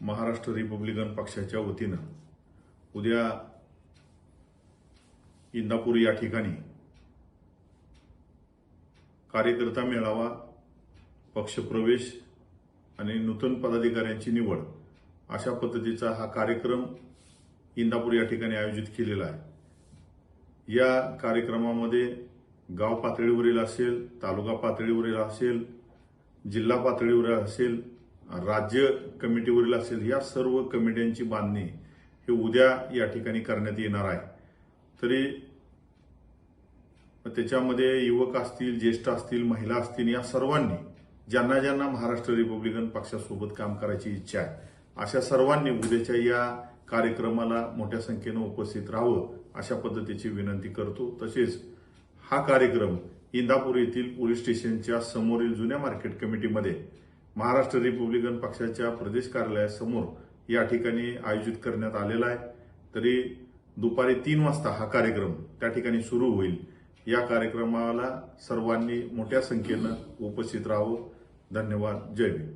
Maharashtra Republican पक्षाच्या वतीनं उद्या इंदापूर या ठिकाणी कार्यकर्ता मेळावा पक्षप्रवेश आणि नूतन पदाधिकाऱ्यांची निवड अशा पद्धतीचा हा कार्यक्रम इंदापूर या ठिकाणी आयोजित केलेला आहे. या कार्यक्रमामध्ये गाव पातळीवरील असेल तालुका पातळीवरील असेल जिल्हा पातळीवर असेल राज्य कमिटीवरील असेल या सर्व कमिट्यांची बांधणी हे उद्या या ठिकाणी करण्यात येणार आहे. तरी त्याच्यामध्ये युवक असतील ज्येष्ठ असतील महिला असतील या सर्वांनी ज्यांना ज्यांना महाराष्ट्र रिपब्लिकन पक्षासोबत काम करायची इच्छा आहे अशा सर्वांनी उद्याच्या या कार्यक्रमाला मोठ्या संख्येनं उपस्थित राहावं अशा पद्धतीची विनंती करतो. तसेच हा कार्यक्रम इंदापूर येथील पोलीस स्टेशनच्या समोरील जुन्या मार्केट कमिटीमध्ये महाराष्ट्र रिपब्लिकन पक्षाच्या प्रदेश कार्यालयासमोर या ठिकाणी आयोजित करण्यात आलेला आहे. तरी दुपारी तीन वाजता हा कार्यक्रम त्या ठिकाणी सुरू होईल. या कार्यक्रमाला सर्वांनी मोठ्या संख्येनं उपस्थित राहावं. धन्यवाद. जय भीम.